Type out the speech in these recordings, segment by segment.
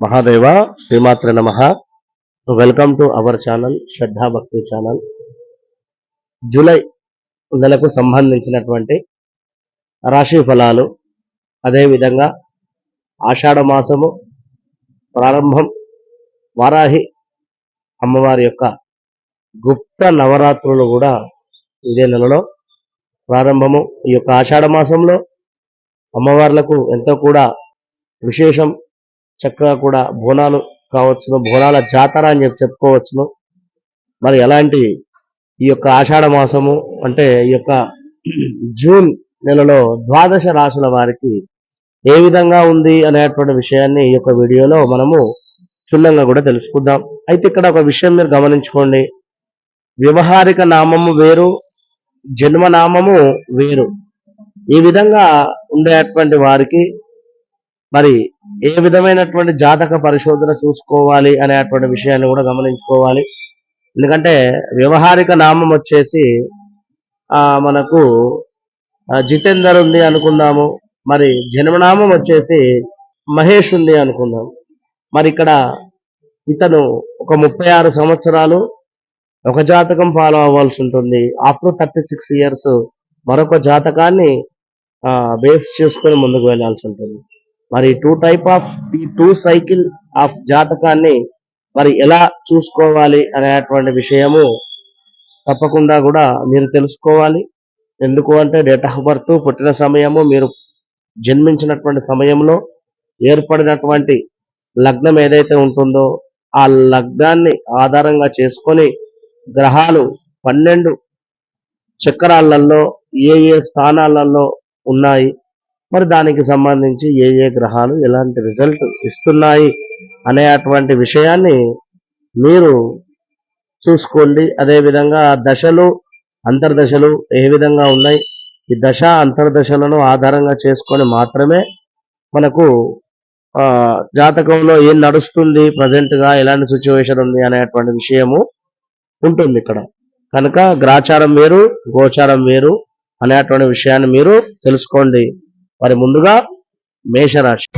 మహాదేవ శ్రీమాత్ర నమ. Welcome to our channel Shraddha Bhakti channel July నెలకు సంబంధించినటువంటి రాశి ఫలాలు అదేవిధంగా ఆషాఢ మాసము ప్రారంభం వారాహి అమ్మవారి యొక్క గుప్త నవరాత్రులు కూడా ఇదే నెలలో ప్రారంభము. ఈ యొక్క ఆషాఢ మాసంలో అమ్మవార్లకు ఎంతో కూడా విశేషం చక్కగా కూడా బోనాలు కావచ్చును బోనాల జాతర అని చెప్పి చెప్పుకోవచ్చును. మరి ఎలాంటి ఈ యొక్క ఆషాఢ మాసము అంటే ఈ యొక్క జూన్ నెలలో ద్వాదశ రాశుల వారికి ఏ విధంగా ఉంది అనేటువంటి విషయాన్ని ఈ యొక్క వీడియోలో మనము క్షుణ్ణంగా కూడా తెలుసుకుందాం. అయితే ఇక్కడ ఒక విషయం మీరు గమనించుకోండి. వ్యవహారిక నామము వేరు జన్మ నామము వేరు. ఈ విధంగా ఉండేటువంటి వారికి మరి ఏ విధమైనటువంటి జాతక పరిశోధన చూసుకోవాలి అనేటువంటి విషయాన్ని కూడా గమనించుకోవాలి. ఎందుకంటే వ్యవహారిక నామం వచ్చేసి ఆ మనకు జితేందర్ ఉంది అనుకుందాము. మరి జన్మనామం వచ్చేసి మహేష్ ఉంది అనుకుందాం. మరి ఇక్కడ ఇతను ఒక ముప్పై ఆరు సంవత్సరాలు ఒక జాతకం ఫాలో అవ్వాల్సి ఉంటుంది. ఆఫ్టర్ థర్టీ సిక్స్ ఇయర్స్ మరొక జాతకాన్ని బేస్ చేసుకొని ముందుకు వెళ్ళాల్సి ఉంటుంది. మరి టూ టైప్ ఆఫ్ ఈ టూ సైకిల్ ఆఫ్ జాతకాన్ని మరి ఎలా చూసుకోవాలి అనేటువంటి విషయము తప్పకుండా కూడా మీరు తెలుసుకోవాలి. ఎందుకు అంటే డేట్ ఆఫ్ బర్త్ పుట్టిన సమయము మీరు జన్మించినటువంటి సమయంలో ఏర్పడినటువంటి లగ్నం ఏదైతే ఉంటుందో ఆ లగ్నాన్ని ఆధారంగా చేసుకొని గ్రహాలు పన్నెండు చక్రాలలో ఏ ఏ స్థానాలలో ఉన్నాయి మరి దానికి సంబంధించి ఏ ఏ గ్రహాలు ఎలాంటి రిజల్ట్ ఇస్తున్నాయి అనే అటువంటి విషయాన్ని మీరు చూసుకోండి. అదేవిధంగా దశలు అంతర్దశలు ఏ విధంగా ఉన్నాయి? ఈ దశ అంతర్దశలను ఆధారంగా చేసుకొని మాత్రమే మనకు జాతకంలో ఏం నడుస్తుంది ప్రజెంట్గా ఎలాంటి సిచ్యువేషన్ ఉంది అనేటువంటి విషయము ఉంటుంది ఇక్కడ. కనుక గ్రాచారం వేరు గోచారం వేరు అనేటువంటి విషయాన్ని మీరు తెలుసుకోండి. మరి ముందుగా మేషరాశి.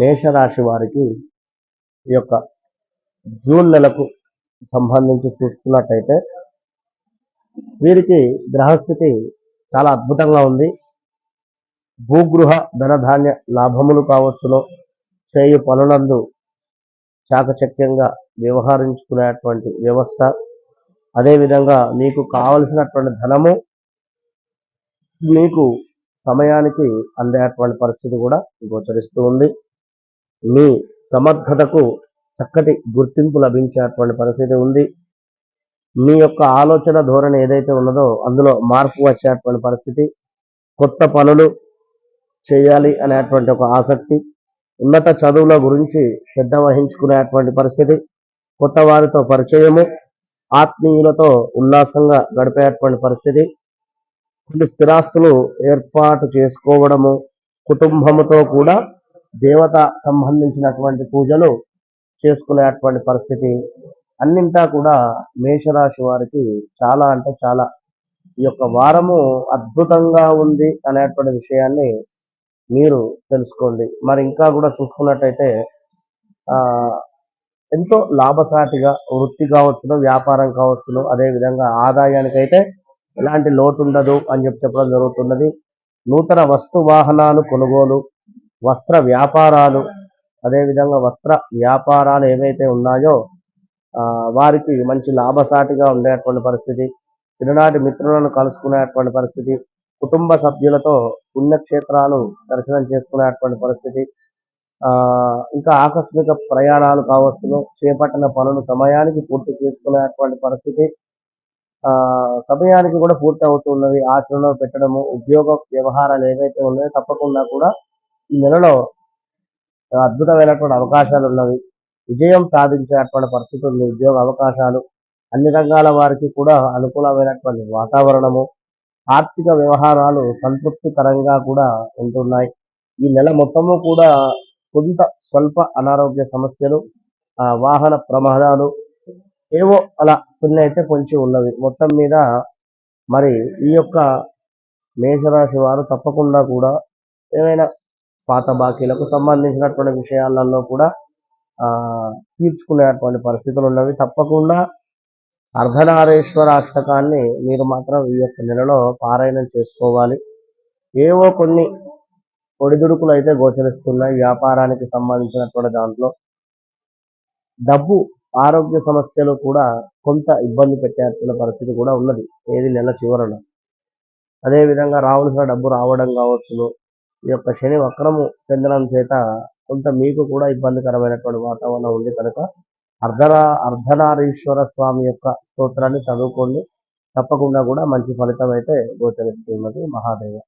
మేషరాశి వారికి ఈ యొక్క జూన్ నెలకు సంబంధించి చూసుకున్నట్టయితే వీరికి గ్రహస్థితి చాలా అద్భుతంగా ఉంది. భూగృహ ధనధాన్య లాభములు కావచ్చును. చేయు పనులందు చాకచక్యంగా వ్యవహరించుకునేటువంటి వ్యవస్థ. అదేవిధంగా మీకు కావలసినటువంటి ధనము మీకు సమయానికి అందేటువంటి పరిస్థితి కూడా గోచరిస్తూ ఉంది. మీ సమర్థతకు చక్కటి గుర్తింపు లభించేటువంటి పరిస్థితి ఉంది. మీ యొక్క ఆలోచన ధోరణి ఏదైతే ఉన్నదో అందులో మార్పు వచ్చేటువంటి పరిస్థితి కొత్త పనులు చేయాలి అనేటువంటి ఒక ఆసక్తి ఉన్నత చదువుల గురించి శ్రద్ధ వహించుకునేటువంటి పరిస్థితి కొత్త వారితో పరిచయము ఆత్మీయులతో ఉల్లాసంగా గడిపేటువంటి పరిస్థితి. కొన్ని స్థిరాస్తులు ఏర్పాటు చేసుకోవడము కుటుంబముతో కూడా దేవత సంబంధించినటువంటి పూజలు చేసుకునేటువంటి పరిస్థితి. అన్నింటా కూడా మేషరాశి వారికి చాలా అంటే చాలా. ఈ యొక్క వారము అద్భుతంగా ఉంది అనేటువంటి విషయాన్ని మీరు తెలుసుకోండి. మరి ఇంకా కూడా చూసుకున్నట్టయితే ఆ ఎంతో లాభసాటిగా వృత్తి కావచ్చును వ్యాపారం కావచ్చును అదే విధంగా ఆదాయానికైతే ఎలాంటి లోటు ఉండదు అని చెప్పి చెప్పడం జరుగుతున్నది. నూతన వస్తు వాహనాలు కొనుగోలు వస్త్ర వ్యాపారాలు అదేవిధంగా వస్త్ర వ్యాపారాలు ఏవైతే ఉన్నాయో ఆ, వారికి మంచి లాభసాటిగా ఉండేటువంటి పరిస్థితి చిన్ననాటి మిత్రులను కలుసుకునేటువంటి పరిస్థితి కుటుంబ సభ్యులతో పుణ్యక్షేత్రాలు దర్శనం చేసుకునేటువంటి పరిస్థితి ఇంకా ఆకస్మిక ప్రయాణాలు కావచ్చును. చేపట్టిన పనులు సమయానికి పూర్తి చేసుకునేటువంటి పరిస్థితి ఆ సమయానికి కూడా పూర్తి అవుతున్నది. ఆచరణలో పెట్టడము ఉద్యోగ వ్యవహారాలు ఏవైతే ఉన్నాయో తప్పకుండా కూడా ఈ నెలలో అద్భుతమైనటువంటి అవకాశాలు ఉన్నవి. విజయం సాధించేటువంటి పరిస్థితి ఉంది. ఉద్యోగ అవకాశాలు అన్ని రంగాల వారికి కూడా అనుకూలమైనటువంటి వాతావరణము ఆర్థిక వ్యవహారాలు సంతృప్తికరంగా కూడా ఉంటున్నాయి. ఈ నెల మొత్తము కూడా కొంత స్వల్ప అనారోగ్య సమస్యలు ఆ, వాహన ప్రమాదాలు ఏవో అలా కొన్ని అయితే కొంచెం ఉన్నవి. మొత్తం మీద మరి ఈ యొక్క మేషరాశి వారు తప్పకుండా కూడా ఏమైనా పాత బాకీలకు సంబంధించినటువంటి విషయాలలో కూడా ఆ, తీర్చుకునేటువంటి పరిస్థితులు ఉన్నవి. తప్పకుండా అర్ధనారేశ్వర అష్టకాన్ని మీరు మాత్రం ఈ యొక్క నెలలో పారాయణం చేసుకోవాలి. ఏవో కొన్ని ఒడిదుడుకులు అయితే గోచరిస్తున్నాయి. వ్యాపారానికి సంబంధించినటువంటి దాంట్లో డబ్బు ఆరోగ్య సమస్యలు కూడా కొంత ఇబ్బంది పెట్టేటువంటి పరిస్థితి కూడా ఉన్నది. ఏది నెల చివరన. అదే విధంగా రావాల్సిన డబ్బు రావడం కావచ్చును. ఈ యొక్క శని వక్రము చెందడం చేత కొంత మీకు కూడా ఇబ్బందికరమైనటువంటి వాతావరణం ఉంది కనుక అర్ధనా అర్ధనారీశ్వర స్వామి యొక్క స్తోత్రాన్ని చదువుకోండి. తప్పకుండా కూడా మంచి ఫలితం అయితే గోచరిస్తున్నది మహాదేవ.